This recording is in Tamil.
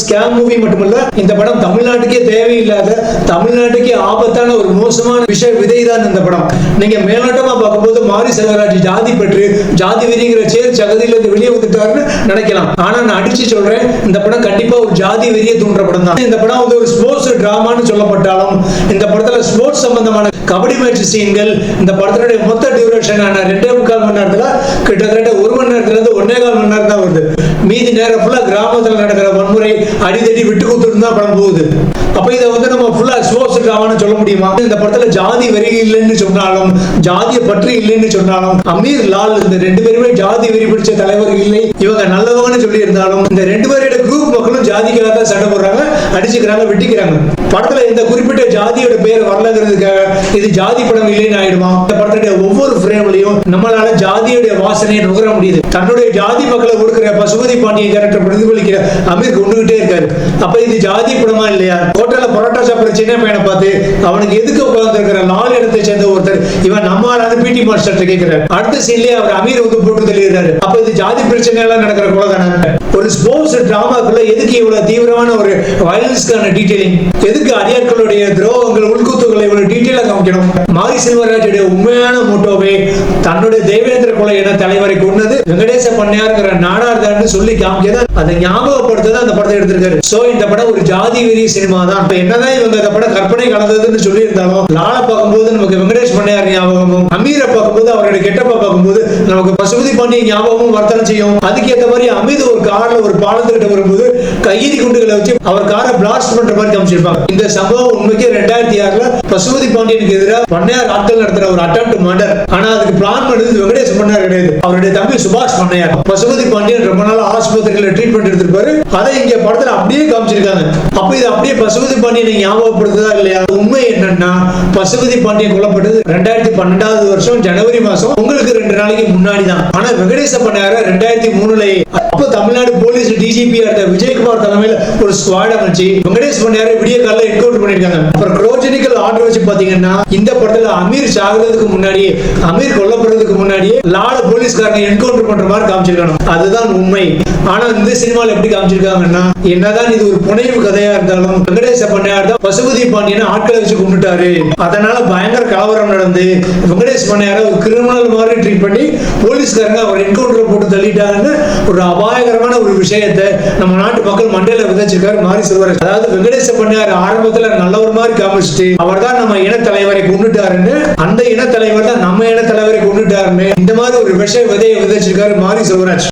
ஸ்கேம் மூவி மட்டுமல்ல இந்த படம் தமிழ்நாட்டுக்கே தேவையில்லாத தமிழ்நாட்டுக்கே ஆபத்தான ஒரு மோசமான விஷய விதை தான் இந்த படம். நீங்க மேலோட்டமா பார்க்கும்போது மாரி செல்வராஜ் ஜாதி பெற்று ஜாதி வெறிங்கிற சேர் சகதியில இருந்து வெளியே வந்துட்டாருன்னு நினைக்கலாம். ஆனா நான் அடிச்சு சொல்றேன் இந்த படம் கண்டிப்பா ஒரு ஜாதி வெறியை தூண்டுற படம் தான். இந்த படம் வந்து ஒரு ஸ்போர்ட்ஸ் டிராமான்னு சொல்லப்பட்டாலும் இந்த படத்துல ஸ்போர்ட்ஸ் சம்பந்தமான கபடி மேட்ச் சீன்கள் இந்த படத்தினுடைய மொத்த டியூரேஷன் ஆன ரெண்டே முக்கால் மணி நேரத்துல கிட்டத்தட்ட ஒரு மணி நேரத்துல இருந்து ஒன்னே கால் மணி நேரம் தான் வருது. மீதி நேரம் ஃபுல்லா கிராமத்துல நடக்கிற வன்முறை அடிதடி விட்டு கொடுத்துட்டு தான் படம் போகுது அப்ப இதை வந்து நம்ம ஃபுல்லா ஸ்போர்ட்ஸ் சொல்ல முடியுமா? இந்த படத்துல ஜாதி வரி இல்லைன்னு சொன்னாலும் ஜாதிய பற்றி இல்லைன்னு சொன்னாலும் அமீர் லால் இந்த ரெண்டு பேருமே ஜாதி வெறி பிடிச்ச தலைவர் இல்லை. இவங்க நல்லவங்கன்னு சொல்லி இருந்தாலும் இந்த ரெண்டு பேரோட குரூப் மக்களும் ஜாதிக்காக தான் சண்டை போடுறாங்க அடிச்சுக்கிறாங்க வெட்டிக்கிறாங்க. படத்துல இந்த குறிப்பிட்ட ஜாதியோட பேர் வரலங்கிறதுக்காக இது ஜாதி படம் இல்லைன்னு ஆயிடுமா? இந்த படத்துடைய ஒவ்வொரு ஃப்ரேம்லயும் நம்மளால ஜாதியுடைய வாசனையை நுகர முடியுது. தன்னுடைய ஜாதி மக்களை கொடுக்கிற பசுபதி பாண்டியன் கேரக்டர் பிரதிபலிக்கிற அமீர் கொண்டுகிட்டே இருக்காரு. அப்ப இது ஜாதி படமா இல்லையா? ஹோட்டல்ல பரோட்டா சாப்பிட்ற சின்ன பையனை பார்த்து அவனுக்கு எதுக்கு உட்கார்ந்து இருக்கிற? நாலு இடத்தை சேர்ந்த ஒருத்தர் இவன் நம்ம ஆளான பிடி மாஸ்டர் கேட்கிறார். அடுத்த சீன்லயே அவர் அமீர் வந்து போட்டு தள்ளிடுறாரு. அப்ப இது ஜாதி பிரச்சனை எல்லாம் நடக்கிற கொலை தானே? ஒரு ஸ்போர்ட்ஸ் டிராமாக்குள்ள எதுக்கு இவ்வளவு தீவிரமான ஒரு வயலன்ஸ்க்கான டீட்டெயிலிங் எதுக்கு அடியாட்களுடைய துரோகங்கள் உள்குத்துக்களை இவ்வளவு டீட்டெயிலா காமிக்கணும்? மாரி செல்வராஜுடைய உண்மையான மோட்டோவே தன்னுடைய தேவேந்திர கொலை என தலைவரை கொண்டது வெங்கடேச பண்ணையாருங்கிற நாடார்தான் சொல்லி காமிக்கதான் அதை ஞாபகப்படுத்ததான் அந்த படத்தை எடுத்திருக்காரு. சோ இந்த படம் ஒரு ஜாதி வெறி சினிமா தான் தான் இப்ப என்னதான் இவங்க இந்த படம் கற்பனை கலந்ததுன்னு சொல்லி இருந்தாலும் லால பார்க்கும்போது நமக்கு வெங்கடேஷ் பண்ணையார் ஞாபகமும் அமீரை பார்க்கும்போது அவருடைய கெட்டப்பா பார்க்கும்போது நமக்கு பசுபதி பாண்டிய ஞாபகமும் வர்த்தனை செய்யும். அதுக்கேற்ற மாதிரி அமீது ஒரு கார்ல ஒரு பாலத்துக்கிட்ட வரும்போது கையெறி குண்டுகளை வச்சு அவர் காரை பிளாஸ்ட் பண்ற மாதிரி காமிச்சிருப்பாங்க. இந்த சம்பவம் உண்மைக்கே ரெண்டாயிரத்தி ஆறுல பசுபதி பாண்டியனுக்கு எதிராக பண்ணையார் ஆட்கள் நடத்துற ஒரு அட்டம் மர்டர் ஆனா அதுக்கு பிளான் பண்ணது வெங்கடேஷ் பண்ணையார் கிடையாது. அவருடைய தம்பி சுபாஷ் பண்ணையார். பசுபதி பாண்டியன் ரொம்ப நாள் ஆஸ்பத்திரியில ட்ரீட்மெண்ட் எடுத்திருப்பாரு. அதை இங்க படத்துல அப்படியே காமிச்சிருக்காங்க. அப்ப இது அப்படியே பசுபதி பாண்டியனை ஞாபகப்படுத்துதா இல்லையா? உண்மை என்னன்னா பசுபதி பாண்டியன் கொல்லப்பட்டது ரெண்டாயிரத்தி பன்னெண்டாவது வருஷம் ஜனவரி மாசம். உங்களுக்கு ரெண்டு நாளைக்கு முன்னாடி தான் ஆனா வெங்கடேச பண்ணார ரெண்டாயிரத்தி மூணுல அப்போ தமிழ்நாடு போலீஸ் டிஜிபி இருந்த விஜயகுமார் தலைமையில ஒரு ஸ்குவாட் அமைச்சு வெங்கடேஷ் பண்ணையார விடிய காலைல என்கவுண்டர் பண்ணிருக்காங்க அப்புறம் ஒரிஜினிக்கல் ஆர்டர் வச்சு பாத்தீங்கன்னா இந்த படத்துல அமீர் சாகுறதுக்கு முன்னாடி அமீர் கொல்லப்படுறதுக்கு முன்னாடியே லாட போலீஸ்காரங்க என்கவுண்டர் பண்ற மாதிரி காமிச்சிருக்காங்க அதுதான் உண்மை. ஆனா இந்த சினிமால எப்படி காமிச்சிருக்காங்கன்னா என்னதான் இது ஒரு புனைவு கதையா இருந்தாலும் வெங்கடேச பண்ணையார் தான் பசுபதி பாண்டியனை ஆட்களை வச்சு கும்பிட்டாரு அதனால பயங்கர கலவரம் நடந்து வெங்கடேஷ் பண்ணையார ஒரு கிரிமினல் மாதிரி ட்ரீட் பண்ணி போலீஸ்காரங்க அவர் என்கவுண்டர் போட்டு தள்ளிட்டாருன்னு ஒரு அபாயகரமான ஒரு விஷயத்தை நம்ம நாட்டு மக்கள் மண்டையில விதைச்சிருக்காரு மாரி செல்வராஜ். அதாவது வெங்கடேச பண்ணையார் ஆரம்பத்துல நல்லவர் மாதிரி காமிச்சிட்டு அவர் தான் நம்ம இனத்தலைவரை கொண்டுட்டாருன்னு அந்த இனத்தலைவர் தான் நம்ம இனத்தலைவரை கொண்டுட்டாருன்னு இந்த மாதிரி ஒரு விஷய விதையை விதைச்சிருக்காரு மாரி செல்வராஜ்.